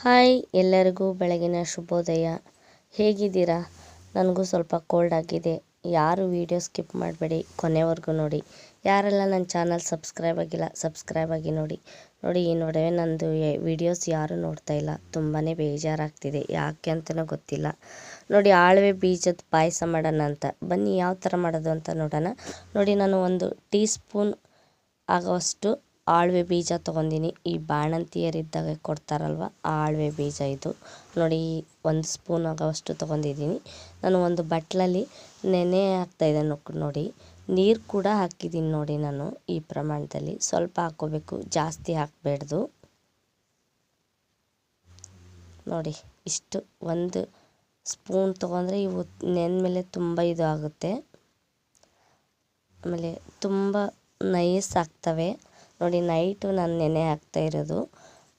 Hi ಎಲ್ಲರಿಗೂ ಬೆಳಗಿನ ಶುಭೋದಯ. ಹೇಗಿದ್ದೀರಾ? ನನಗೂ ಸ್ವಲ್ಪ ಕೋಲ್ಡ್ ಆಗಿದೆ. ಯಾರು ವಿಡಿಯೋ ಸ್ಕಿಪ್ ಮಾಡಬೇಡಿ ಕೊನೆವರೆಗೂ ನೋಡಿ. ಯಾರೆಲ್ಲ ನನ್ನ ಚಾನಲ್ ಸಬ್ಸ್ಕ್ರೈಬ್ ಆಗಿಲ್ಲ ಸಬ್ಸ್ಕ್ರೈಬ್ ಆಗಿ ನೋಡಿ. ನೋಡಿ, ಈ ನಡುವೆ ನಂದು ವಿಡಿಯೋಸ್ ಯಾರೂ ನೋಡ್ತಾ ಇಲ್ಲ. ತುಂಬಾ ಬೇಜಾರಾಗ್ತಿದೆ. ಯಾಕೆ ಅಂತಲೂ ಗೊತ್ತಿಲ್ಲ. ನೋಡಿ, ಆಳ್ವೆ ಬೀಜದ ಪಾಯಸ ಮಾಡೋಣ ಅಂತ. ಬನ್ನಿ, ಯಾವ ಥರ ಮಾಡೋದು ಅಂತ ನೋಡೋಣ. ನೋಡಿ, ನಾನು ಒಂದು ಟೀ ಸ್ಪೂನ್ ಆಗೋಷ್ಟು ಆಳ್ವೆ ಬೀಜ ತೊಗೊಂಡಿನಿ. ಈ ಬಾಣಂತಿಯರಿದ್ದಾಗ ಕೊಡ್ತಾರಲ್ವ? ಆ ಆಳ್ವೆ ಬೀಜ ಇದು. ನೋಡಿ, ಒಂದು ಸ್ಪೂನ್ ಆಗೋವಷ್ಟು ತೊಗೊಂಡಿದ್ದೀನಿ ನಾನು ಒಂದು ಬಟ್ಲಲ್ಲಿ ನೆನೆ ಹಾಕ್ತಾಯಿದ್ದೆ ನೋಡಿ. ನೀರು ಕೂಡ ಹಾಕಿದ್ದೀನಿ ನೋಡಿ ನಾನು ಈ ಪ್ರಮಾಣದಲ್ಲಿ. ಸ್ವಲ್ಪ ಹಾಕ್ಕೋಬೇಕು ಜಾಸ್ತಿ ಹಾಕಬೇಡ್ದು. ನೋಡಿ, ಇಷ್ಟು ಒಂದು ಸ್ಪೂನ್ ತೊಗೊಂಡ್ರೆ ಇವು ನೆನ್ಮೇಲೆ ತುಂಬ ಇದು ಆಗುತ್ತೆ. ಆಮೇಲೆ ತುಂಬ ನೈಸ್ ಆಗ್ತವೆ. ನೋಡಿ, ನೈಟು ನಾನು ನೆನೆ ಹಾಕ್ತಾ ಇರೋದು.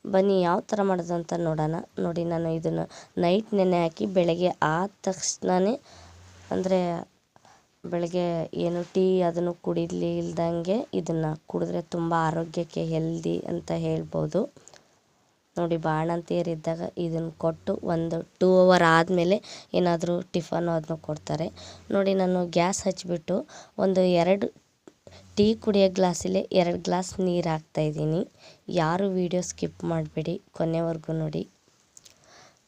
ಬನ್ನಿ, ಯಾವ ಥರ ಮಾಡೋದು ಅಂತ ನೋಡೋಣ. ನೋಡಿ, ನಾನು ಇದನ್ನು ನೈಟ್ ನೆನೆ ಹಾಕಿ ಬೆಳಗ್ಗೆ ಆದ ತಕ್ಷಣವೇ ಅಂದರೆ ಬೆಳಗ್ಗೆ ಏನು ಟೀ ಅದನ್ನು ಕುಡಿಲಿಲ್ದಂಗೆ ಇದನ್ನು ಕುಡಿದ್ರೆ ತುಂಬ ಆರೋಗ್ಯಕ್ಕೆ ಹೆಲ್ದಿ ಅಂತ ಹೇಳ್ಬೋದು. ನೋಡಿ ಬಾಣಂತಿಯರಿದ್ದಾಗ ಇದನ್ನು ಕೊಟ್ಟು ಒಂದು ಟೂ ಅವರ್ ಆದಮೇಲೆ ಏನಾದರೂ ಟಿಫನ್ ಅದನ್ನು ಕೊಡ್ತಾರೆ. ನೋಡಿ, ನಾನು ಗ್ಯಾಸ್ ಹಚ್ಚಿಬಿಟ್ಟು ಒಂದು ಎರಡು ಟೀ ಕುಡಿಯೋ ಗ್ಲಾಸಲ್ಲೇ ಎರಡು ಗ್ಲಾಸ್ ನೀರು ಹಾಕ್ತಾಯಿದ್ದೀನಿ ಯಾರು ವೀಡಿಯೋ ಸ್ಕಿಪ್ ಮಾಡಬೇಡಿ, ಕೊನೆವರೆಗೂ ನೋಡಿ.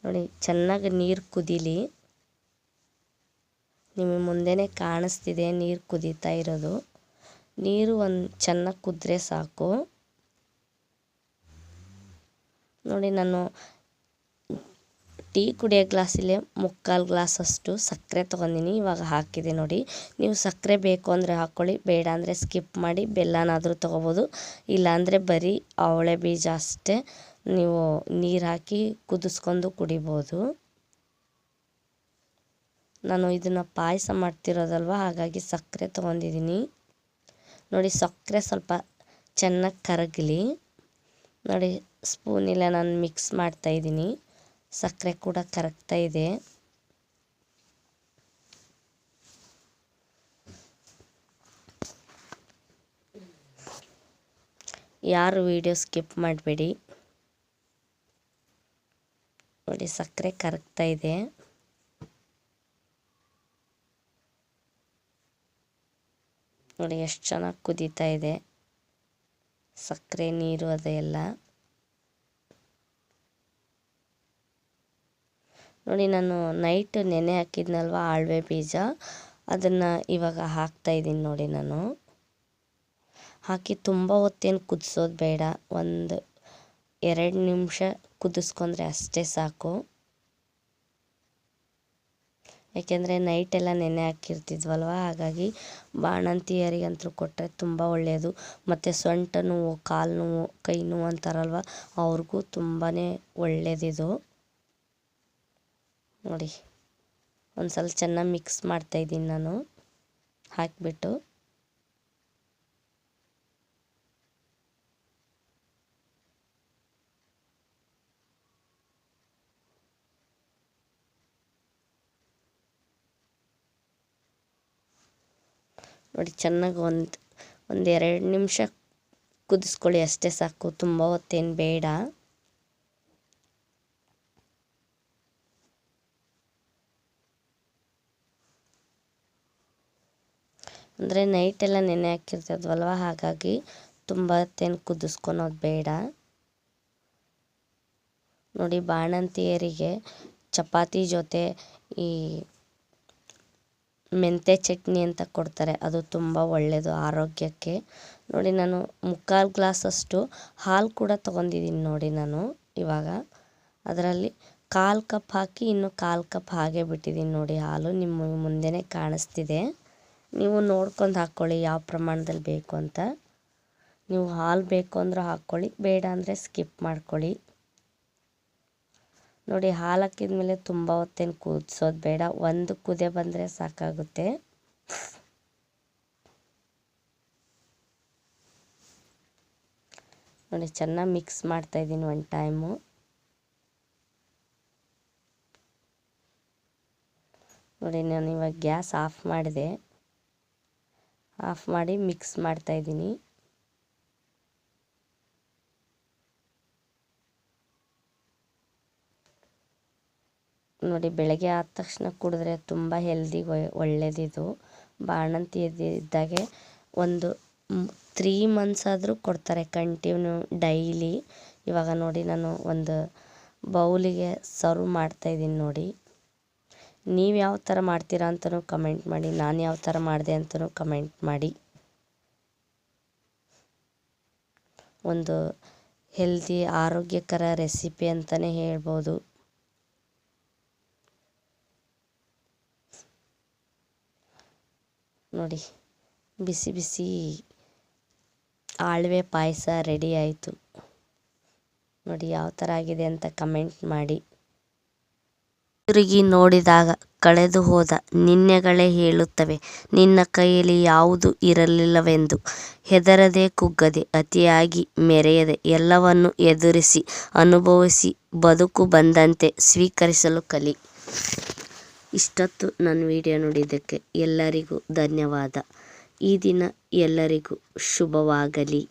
ನೋಡಿ, ಚೆನ್ನಾಗಿ ನೀರು ಕುದೀಲಿ. ನಿಮಗೆ ಮುಂದೆನೇ ಕಾಣಿಸ್ತಿದೆ ನೀರು ಕುದೀತಾ ಇರೋದು. ನೀರು ಒಂದು ಚೆನ್ನಾಗಿ ಕುದ್ರೆ ಸಾಕು. ನೋಡಿ, ನಾನು ಟೀ ಕುಡಿಯೋ ಗ್ಲಾಸಲ್ಲೇ ಮುಕ್ಕಾಲು ಗ್ಲಾಸಷ್ಟು ಸಕ್ಕರೆ ತೊಗೊಂಡಿನಿ, ಇವಾಗ ಹಾಕಿದೆ ನೋಡಿ. ನೀವು ಸಕ್ಕರೆ ಬೇಕು ಅಂದರೆ ಹಾಕ್ಕೊಳ್ಳಿ, ಬೇಡ ಅಂದರೆ ಸ್ಕಿಪ್ ಮಾಡಿ, ಬೆಲ್ಲನಾದರೂ ತೊಗೋಬೋದು. ಇಲ್ಲಾಂದರೆ ಬರೀ ಅವಳೆ ಬೀಜ ಅಷ್ಟೇ ನೀವು ನೀರು ಹಾಕಿ ಕುದಿಸ್ಕೊಂಡು ಕುಡಿಬೋದು. ನಾನು ಇದನ್ನು ಪಾಯಸ ಮಾಡ್ತಿರೋದಲ್ವ, ಹಾಗಾಗಿ ಸಕ್ಕರೆ ತೊಗೊಂಡಿದ್ದೀನಿ ನೋಡಿ, ಸಕ್ಕರೆ ಸ್ವಲ್ಪ ಚೆನ್ನಾಗಿ ಕರಗಲಿ. ನೋಡಿ ಸ್ಪೂನಿಲ್ಲ ನಾನು ಮಿಕ್ಸ್ ಮಾಡ್ತಾಯಿದ್ದೀನಿ ಸಕ್ಕರೆ ಕೂಡ ಕರಗ್ತಾ ಇದೆ. ಯಾರು ವಿಡಿಯೋ ಸ್ಕಿಪ್ ಮಾಡಬೇಡಿ. ನೋಡಿ, ಸಕ್ಕರೆ ಕರಗ್ತಾ ಇದೆ. ನೋಡಿ, ಎಷ್ಟು ಚೆನ್ನಾಗಿ ಕುದೀತಾ ಇದೆ. ಸಕ್ಕರೆ, ನೀರು, ಅದೆಲ್ಲ. ನೋಡಿ, ನಾನು ನೈಟ್ ನೆನೆ ಹಾಕಿದ್ನಲ್ವ ಆಳ್ವೆ ಬೀಜ? ಅದನ್ನು ಇವಾಗ ಹಾಕ್ತಾಯಿದ್ದೀನಿ ನೋಡಿ ನಾನು. ಹಾಕಿ ತುಂಬ ಹೊತ್ತೇನು ಕುದಿಸೋದು ಬೇಡ. ಒಂದು ಎರಡು ನಿಮಿಷ ಕುದಿಸ್ಕೊಂಡ್ರೆ ಅಷ್ಟೇ ಸಾಕು. ಯಾಕೆಂದರೆ ನೈಟೆಲ್ಲ ನೆನೆ ಹಾಕಿರ್ತಿದ್ವಲ್ವ? ಹಾಗಾಗಿ ಬಾಣಂತಿಯರಿಗಂತೂ ಕೊಟ್ಟರೆ ತುಂಬ ಒಳ್ಳೆಯದು ಮತ್ತು ಸೊಂಟ ನೋವು, ಕಾಲು ನೋವು, ಕೈ ನೋವು ಅಂತಾರಲ್ವ? ಅವ್ರಿಗೂ ತುಂಬಾ ಒಳ್ಳೆಯದಿದು ನೋಡಿ. ಒಂದು ಸಲ ಚೆನ್ನಾಗಿ ಮಿಕ್ಸ್ ಮಾಡ್ತಾಯಿದ್ದೀನಿ ನಾನು. ಹಾಕಿಬಿಟ್ಟು. ನೋಡಿ ಚೆನ್ನಾಗಿ ಒಂದು ಒಂದೆರಡು ನಿಮಿಷ ಕುದಿಸ್ಕೊಳ್ಳಿ ಅಷ್ಟೇ ಸಾಕು. ತುಂಬ ಹೊತ್ತೇನು ಬೇಡ. ಅಂದರೆ ನೈಟೆಲ್ಲ ನೆನೆ ಹಾಕಿರ್ತದ್ವಲ್ವ? ಹಾಗಾಗಿ ತುಂಬ ಹೊತ್ತೇನು ಕುದಿಸ್ಕೊಳೋದು ಬೇಡ. ನೋಡಿ ಬಾಣಂತಿಯರಿಗೆ ಚಪಾತಿ ಜೊತೆ ಈ ಮೆಂತ್ಯ ಚಟ್ನಿ ಅಂತ ಕೊಡ್ತಾರೆ. ಅದು ತುಂಬ ಒಳ್ಳೆಯದು ಆರೋಗ್ಯಕ್ಕೆ. ನೋಡಿ ನಾನು ಮುಕ್ಕಾಲು ಗ್ಲಾಸಷ್ಟು ಹಾಲು ಕೂಡ ತೊಗೊಂಡಿದ್ದೀನಿ ನೋಡಿ ನಾನು ಇವಾಗ. ಅದರಲ್ಲಿ ಕಾಲು ಕಪ್ ಹಾಕಿ ಇನ್ನು ಕಾಲು ಕಪ್ ಹಾಗೆ ಬಿಟ್ಟಿದ್ದೀನಿ ನೋಡಿ ಹಾಲು. ನಿಮ್ಮ ಮುಂದೆನೇ ಕಾಣಿಸ್ತಿದೆ. ನೀವು ನೋಡ್ಕೊಂಡು ಹಾಕ್ಕೊಳ್ಳಿ ಯಾವ ಪ್ರಮಾಣದಲ್ಲಿ ಬೇಕು ಅಂತ. ನೀವು ಹಾಲು ಬೇಕು ಅಂದ್ರೆ ಹಾಕ್ಕೊಳ್ಳಿ ಬೇಡ ಅಂದರೆ ಸ್ಕಿಪ್ ಮಾಡ್ಕೊಳ್ಳಿ. ನೋಡಿ, ಹಾಲು ಹಾಕಿದ ಮೇಲೆ ತುಂಬ ಹೊತ್ತೇನು ಕುದಿಸೋದು ಬೇಡ. ಒಂದು ಕುದೆ ಬಂದರೆ ಸಾಕಾಗುತ್ತೆ. ನೋಡಿ, ಚೆನ್ನಾಗಿ ಮಿಕ್ಸ್ ಮಾಡ್ತಾಯಿದ್ದೀನಿ ಒಂದು ಟೈಮು ನೋಡಿ, ನಾನು ಇವಾಗ ಗ್ಯಾಸ್ ಆಫ್ ಮಾಡಿದೆ. ಆಫ್ ಮಾಡಿ ಮಿಕ್ಸ್ ಮಾಡ್ತಾಯಿದ್ದೀನಿ ನೋಡಿ, ಬೆಳಗ್ಗೆ ಆದ ತಕ್ಷಣ ಕುಡಿದ್ರೆ ತುಂಬ ಹೆಲ್ದಿಗೆ ಒಳ್ಳೆಯದಿದು ಬಾಣಂತಿ ಇದ್ದಾಗೆ ಒಂದು ತ್ರೀ ಮಂತ್ಸ್ ಆದರೂ ಕೊಡ್ತಾರೆ ಕಂಟಿನ್ಯೂ ಡೈಲಿ ಇವಾಗ ನೋಡಿ, ನಾನು ಒಂದು ಬೌಲಿಗೆ ಸರ್ವ್ ಮಾಡ್ತಾ ಇದ್ದೀನಿ ನೋಡಿ. ನೀವು ಯಾವ ಥರ ಮಾಡ್ತೀರಾ ಅಂತಲೂ ಕಮೆಂಟ್ ಮಾಡಿ, ನಾನು ಯಾವ ಥರ ಮಾಡಿದೆ ಅಂತಲೂ ಕಮೆಂಟ್ ಮಾಡಿ. ಒಂದು ಹೆಲ್ದಿ, ಆರೋಗ್ಯಕರ ರೆಸಿಪಿ ಅಂತಲೇ ಹೇಳ್ಬೋದು. ನೋಡಿ, ಬಿಸಿ ಬಿಸಿ ಆಳ್ವೆ ಪಾಯಸ ರೆಡಿ ಆಯಿತು. ನೋಡಿ, ಯಾವ ಥರ ಆಗಿದೆ ಅಂತ ಕಮೆಂಟ್ ಮಾಡಿ. ತಿರುಗಿ ನೋಡಿದಾಗ ಕಳೆದು ಹೋದ ನಿನ್ನೆಗಳೇ ಹೇಳುತ್ತವೆ, ನಿನ್ನ ಕೈಯಲ್ಲಿ ಯಾವುದು ಇರಲಿಲ್ಲವೆಂದು. ಹೆದರದೆ ಕುಗ್ಗದೆ ಅತಿಯಾಗಿ ಮೆರೆಯದೆ ಎಲ್ಲವನ್ನು ಎದುರಿಸಿ ಅನುಭವಿಸಿ ಬದುಕು ಬಂದಂತೆ ಸ್ವೀಕರಿಸಲು ಕಲಿ. ಇಷ್ಟೊತ್ತು ನನ್ನ ವಿಡಿಯೋ ನೋಡಿದ್ದಕ್ಕೆ ಎಲ್ಲರಿಗೂ ಧನ್ಯವಾದ. ಈ ದಿನ ಎಲ್ಲರಿಗೂ ಶುಭವಾಗಲಿ.